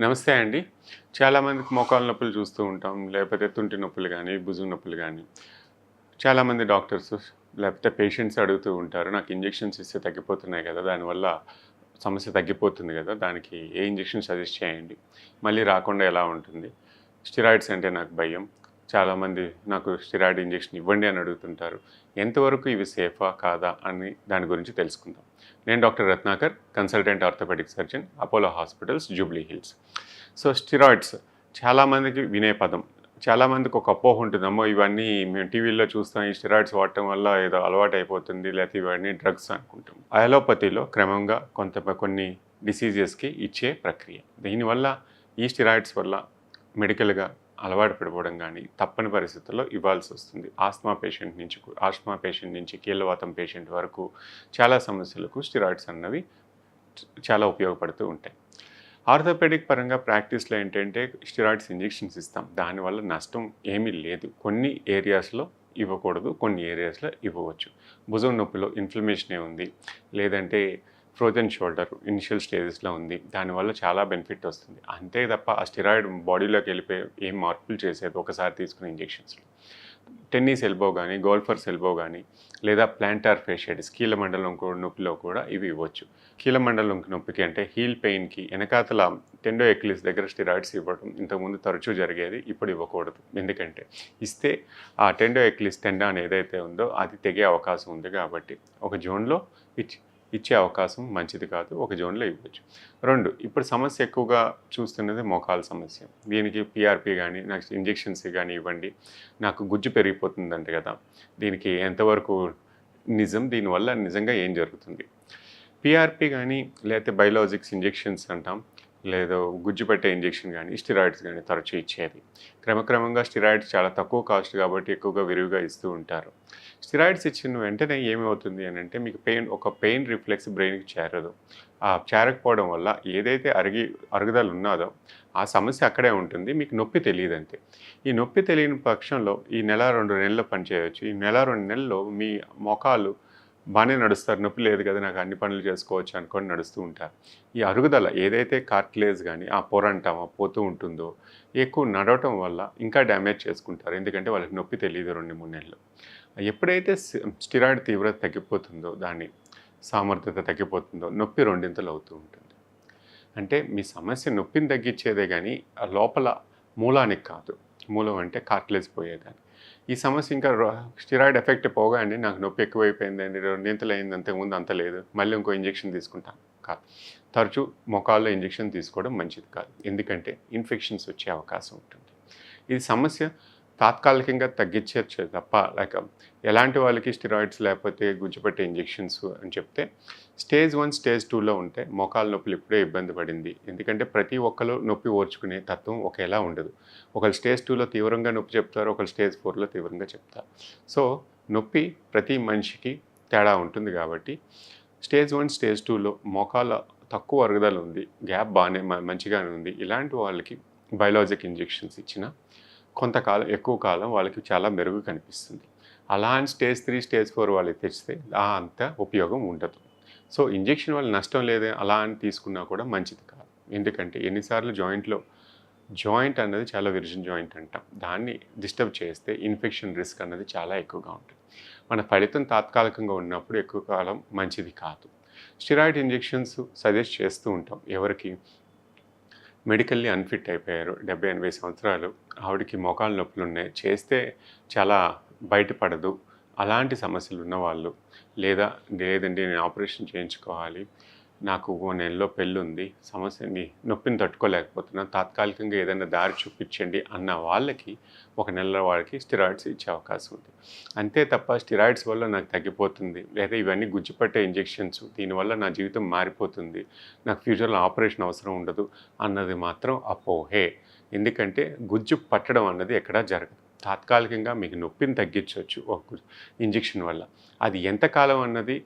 నమస్తే అండి. చాలామందికి మోకాలు నొప్పులు చూస్తూ ఉంటాం లేకపోతే తుంటి నొప్పులు కానీ భుజం నొప్పులు కానీ చాలామంది డాక్టర్స్ లేకపోతే పేషెంట్స్ అడుగుతూ ఉంటారు నాకు ఇంజెక్షన్స్ ఇస్తే తగ్గిపోతున్నాయి కదా దానివల్ల సమస్య తగ్గిపోతుంది కదా దానికి ఏ ఇంజెక్షన్ సజెస్ట్ చేయండి. మళ్ళీ రాకుండా ఎలా ఉంటుంది? స్టిరాయిడ్స్ అంటే నాకు భయం. చాలామంది నాకు స్టిరాయిడ్ ఇంజెక్షన్ ఇవ్వండి అని అడుగుతుంటారు. ఎంతవరకు ఇవి సేఫా కాదా అని దాని గురించి తెలుసుకుందాం. నేను doctor Ratnakar consultant orthopaedic surgeon Apollo hospitals Jubilee Hills. So steroids చాలామందికి వినే పదం. చాలామందికి ఒక అపోహ ఉంటుంది. అమ్మో ఇవన్నీ మేము టీవీలో చూస్తాం ఈ స్టిరాయిడ్స్ వాడటం వల్ల ఏదో అలవాటు అయిపోతుంది లేకపోతే ఇవన్నీ డ్రగ్స్ అనుకుంటాం. అలోపతిలో క్రమంగా కొంత కొన్ని డిసీజెస్కి ఇచ్చే ప్రక్రియ. దీనివల్ల ఈ స్టిరాయిడ్స్ వల్ల మెడికల్గా అలవాటు పడిపోవడం కానీ తప్పని పరిస్థితుల్లో ఇవ్వాల్సి వస్తుంది. ఆస్మా పేషెంట్ నుంచి ఆస్మా పేషెంట్ నుంచి కీళ్ళవాతం పేషెంట్ వరకు చాలా సమస్యలకు స్టిరాయిడ్స్ అన్నవి చాలా ఉపయోగపడుతూ ఉంటాయి. ఆర్థోపెడిక్ పరంగా ప్రాక్టీస్లో ఏంటంటే స్టిరాయిడ్స్ ఇంజెక్షన్స్ ఇస్తాం. దానివల్ల నష్టం ఏమీ లేదు. కొన్ని ఏరియాస్లో ఇవ్వకూడదు కొన్ని ఏరియాస్లో ఇవ్వవచ్చు. భుజం నొప్పిలో ఇన్ఫ్లమేషనే ఉంది. లేదంటే ఫ్రోజన్ షోల్డర్ ఇనిషియల్ స్టేజెస్లో ఉంది. దానివల్ల చాలా బెనిఫిట్ వస్తుంది. అంతే తప్ప ఆ స్టిరాయిడ్ బాడీలోకి వెళ్ళిపోయి ఏం మార్పులు చేసేది? ఒకసారి తీసుకునే ఇంజెక్షన్స్లో టెన్నిస్ ఎల్బో కానీ గోల్ఫర్స్ ఎల్బో కానీ లేదా ప్లాంటార్ ఫేషియటిస్ కీలమండలం మండలం నొప్పిలో కూడా ఇవి ఇవ్వచ్చు. కీలమండలం మండలం నొప్పికి అంటే హీల్ పెయిన్కి వెనకాతల టెండో ఎక్లిస్ దగ్గర స్టిరాయిడ్స్ ఇవ్వడం ఇంతకుముందు తరచూ జరిగేది ఇప్పుడు ఇవ్వకూడదు. ఎందుకంటే ఇస్తే ఆ టెండో ఎక్లిస్ టెండాన్ ఏదైతే ఉందో అది తెగే అవకాశం ఉంది కాబట్టి ఒక జోన్లో ఇచ్చి ఇచ్చే అవకాశం మంచిది కాదు ఒక జోన్లో ఇవ్వచ్చు. రెండు ఇప్పుడు సమస్య ఎక్కువగా చూస్తున్నది మోకాల సమస్య. దీనికి పిఆర్పి కానీ నాకు ఇంజెక్షన్స్ కానీ ఇవ్వండి. నాకు గుజ్జు పెరిగిపోతుందంట కదా. దీనికి ఎంతవరకు నిజం? దీనివల్ల నిజంగా ఏం జరుగుతుంది? పిఆర్పి కానీ లేకపోతే బయోలాజిక్స్ ఇంజెక్షన్స్ అంటాం. లేదా గుజ్జుపెట్టే ఇంజెక్షన్ కానీ స్టిరాయిడ్స్ కానీ తరచూ ఇచ్చేది క్రమక్రమంగా స్టిరాయిడ్స్ చాలా తక్కువ కాస్ట్ కాబట్టి ఎక్కువగా విరివిగా ఇస్తూ ఉంటారు. స్టిరాయిడ్స్ ఇచ్చిన వెంటనే ఏమవుతుంది అని అంటే మీకు పెయిన్ ఒక పెయిన్ రిఫ్లెక్స్ బ్రెయిన్కి చేరదు. ఆ చేరకపోవడం వల్ల ఏదైతే అరిగి అరుగుదల ఉన్నదో ఆ సమస్య అక్కడే ఉంటుంది. మీకు నొప్పి తెలియదు అంతే. ఈ నొప్పి తెలియని పక్షంలో ఈ నెల రెండు నెలలు పనిచేయవచ్చు. ఈ నెల రెండు నెలల్లో మీ మొఖాలు బాగానే నడుస్తారు. నొప్పి లేదు కదా నాకు అన్ని పనులు చేసుకోవచ్చు అనుకొని నడుస్తూ ఉంటారు. ఈ అరుగుదల ఏదైతే కార్టిలేజ్ కానీ ఆ పొర అంటామా పోతూ ఉంటుందో ఎక్కువ నడవటం వల్ల ఇంకా డ్యామేజ్ చేసుకుంటారు. ఎందుకంటే వాళ్ళకి నొప్పి తెలియదు రెండు మూడు నెలలు. ఎప్పుడైతే స్టిరాయిడ్ తీవ్రత తగ్గిపోతుందో దాని సామర్థ్యత తగ్గిపోతుందో నొప్పి రెండింతలు అవుతూ ఉంటుంది. అంటే మీ సమస్య నొప్పిని తగ్గించేదే కానీ ఆ లోపల మూలానికి కాదు. మూలం అంటే కార్టిలేజ్ పోయేదాన్ని. ఈ సమస్య ఇంకా స్టిరాయిడ్ ఎఫెక్ట్ పోగానే నాకు నొప్పి ఎక్కువైపోయిందండి రెండింతలు అయింది అంతకుముందు అంత లేదు. మళ్ళీ ఇంకో ఇంజెక్షన్ తీసుకుంటాను. కాదు. తరచూ మొఖాల్లో ఇంజెక్షన్ తీసుకోవడం మంచిది కాదు. ఎందుకంటే ఇన్ఫెక్షన్స్ వచ్చే అవకాశం ఉంటుంది. ఇది సమస్య తాత్కాలికంగా తగ్గించే తప్ప లైక్ ఎలాంటి వాళ్ళకి స్టిరాయిడ్స్ లేకపోతే గుజ్జుపట్టే ఇంజెక్షన్స్ అని చెప్తే స్టేజ్ వన్ స్టేజ్ టూలో ఉంటే మోకాల నొప్పులు ఇప్పుడే ఇబ్బంది పడింది. ఎందుకంటే ప్రతి ఒక్కరు నొప్పి ఓర్చుకునే తత్వం ఒకేలా ఉండదు. ఒకరు స్టేజ్ టూలో తీవ్రంగా నొప్పి చెప్తారు ఒకరు స్టేజ్ ఫోర్లో తీవ్రంగా చెప్తారు. సో నొప్పి ప్రతి మనిషికి తేడా ఉంటుంది కాబట్టి స్టేజ్ వన్ స్టేజ్ టూలో మోకాల తక్కువ అరుగుదల ఉంది గ్యాప్ బాగానే మ- మంచిగానే ఉంది. ఇలాంటి వాళ్ళకి బయలాజిక్ ఇంజెక్షన్స్ ఇచ్చిన కొంతకాలం ఎక్కువ కాలం వాళ్ళకి చాలా మెరుగు కనిపిస్తుంది. అలా అని స్టేజ్ త్రీ స్టేజ్ ఫోర్ వాళ్ళకి తెచ్చితే ఆ అంత ఉపయోగం ఉండదు. సో ఇంజెక్షన్ వల్ల నష్టం లేదు అలా అని తీసుకున్నా కూడా మంచిది కాదు. ఎందుకంటే ఎన్నిసార్లు జాయింట్లో జాయింట్ అన్నది చాలా విరిజన్ జాయింట్ అంటాం. దాన్ని డిస్టర్బ్ చేస్తే ఇన్ఫెక్షన్ రిస్క్ అన్నది చాలా ఎక్కువగా ఉంటుంది. మన ఫలితం తాత్కాలికంగా ఉన్నప్పుడు ఎక్కువ కాలం మంచిది కాదు. స్టిరాయిడ్ ఇంజెక్షన్స్ సజెస్ట్ చేస్తూ ఉంటాం. ఎవరికి మెడికల్లీ అన్ఫిట్ అయిపోయారు డెబ్బై ఎనభై సంవత్సరాలు. ఆవిడకి మోకాలు నొప్పులు ఉన్నాయి చేస్తే చాలా బయటపడదు. అలాంటి సమస్యలు ఉన్నవాళ్ళు లేదా లేదండి నేను ఆపరేషన్ చేయించుకోవాలి నాకు ఓ నెలలో పెళ్ళి ఉంది సమస్యని నొప్పిని తట్టుకోలేకపోతున్నా తాత్కాలికంగా ఏదైనా దారి చూపించండి అన్న వాళ్ళకి ఒక నెల వాళ్ళకి స్టిరాయిడ్స్ ఇచ్చే అవకాశం ఉంది. అంతే తప్ప స్టిరాయిడ్స్ వల్ల నాకు తగ్గిపోతుంది. లేదా ఇవన్నీ గుజ్జుపట్టే ఇంజెక్షన్స్. దీనివల్ల నా జీవితం మారిపోతుంది. నాకు ఫ్యూచర్లో ఆపరేషన్ అవసరం ఉండదు అన్నది మాత్రం అపోహే. ఎందుకంటే గుజ్జు పట్టడం అన్నది ఎక్కడా జరగదు. తాత్కాలికంగా మీకు నొప్పిని తగ్గించవచ్చు ఒక ఇంజెక్షన్ వల్ల. అది ఎంతకాలం అన్నది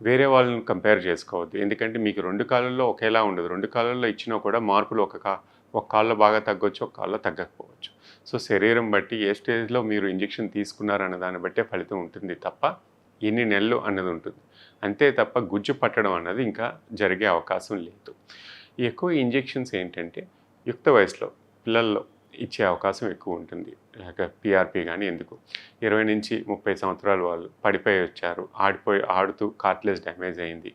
వేరే వాళ్ళని కంపేర్ చేసుకోవద్దు. ఎందుకంటే మీకు రెండు కాలంలో ఒకేలా ఉండదు. రెండు కాలంలో ఇచ్చినా కూడా మార్పులు ఒక కా ఒక కాల్లో బాగా తగ్గొచ్చు ఒక కాల్లో తగ్గకపోవచ్చు. సో శరీరం బట్టి ఏ స్టేజ్లో మీరు ఇంజెక్షన్ తీసుకున్నారన్న దాన్ని బట్టే ఫలితం ఉంటుంది తప్ప ఎన్ని నెలలు అన్నది ఉంటుంది. అంతే తప్ప గుజ్జు పట్టడం అన్నది ఇంకా జరిగే అవకాశం లేదు. ఎక్కువ ఇంజెక్షన్స్ ఏంటంటే యుక్త వయసులో పిల్లల్లో ఇచ్చే అవకాశం ఎక్కువ ఉంటుంది పిఆర్పి కానీ ఎందుకు? ఇరవై నుంచి ముప్పై సంవత్సరాలు వాళ్ళు పడిపోయి వచ్చారు. ఆడిపోయి ఆడుతూ కార్ట్లెస్ డ్యామేజ్ అయింది.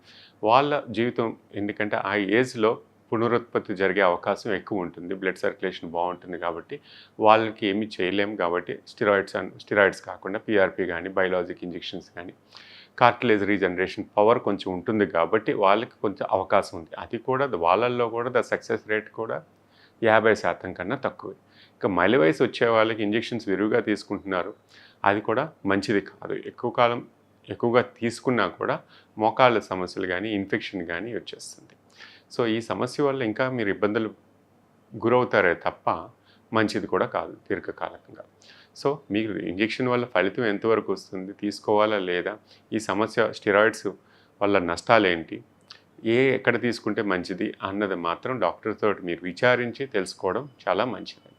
వాళ్ళ జీవితం ఎందుకంటే ఆ ఏజ్లో పునరుత్పత్తి జరిగే అవకాశం ఎక్కువ ఉంటుంది బ్లడ్ సర్క్యులేషన్ బాగుంటుంది కాబట్టి వాళ్ళకి ఏమీ చేయలేము కాబట్టి స్టిరాయిడ్స్ స్టిరాయిడ్స్ కాకుండా పిఆర్పి కానీ బయోలాజిక్ ఇంజెక్షన్స్ కానీ కార్టిలేజ్ రీజనరేషన్ పవర్ కొంచెం ఉంటుంది కాబట్టి వాళ్ళకి కొంచెం అవకాశం ఉంది. అది కూడా వాళ్ళల్లో కూడా ద సక్సెస్ రేట్ కూడా యాభై శాతం కన్నా తక్కువే. ఇంకా మలి వయసు వచ్చే వాళ్ళకి ఇంజెక్షన్స్ విరివిగా తీసుకుంటున్నారు. అది కూడా మంచిది కాదు. ఎక్కువ కాలం ఎక్కువగా తీసుకున్నా కూడా మోకాళ్ళ సమస్యలు కానీ ఇన్ఫెక్షన్ కానీ వచ్చేస్తుంది. సో ఈ సమస్య వల్ల ఇంకా మీరు ఇబ్బందులు గురవుతారే తప్ప మంచిది కూడా కాదు దీర్ఘకాలకంగా సో మీకు ఇంజెక్షన్ వల్ల ఫలితం ఎంతవరకు వస్తుంది తీసుకోవాలా లేదా ఈ సమస్య స్టిరాయిడ్స్ వల్ల నష్టాలు ఏంటి ఏ ఎక్కడ తీసుకుంటే మంచిది అన్నది మాత్రం డాక్టర్ తోటి మీరు విచారించి తెలుసుకోవడం చాలా మంచిది.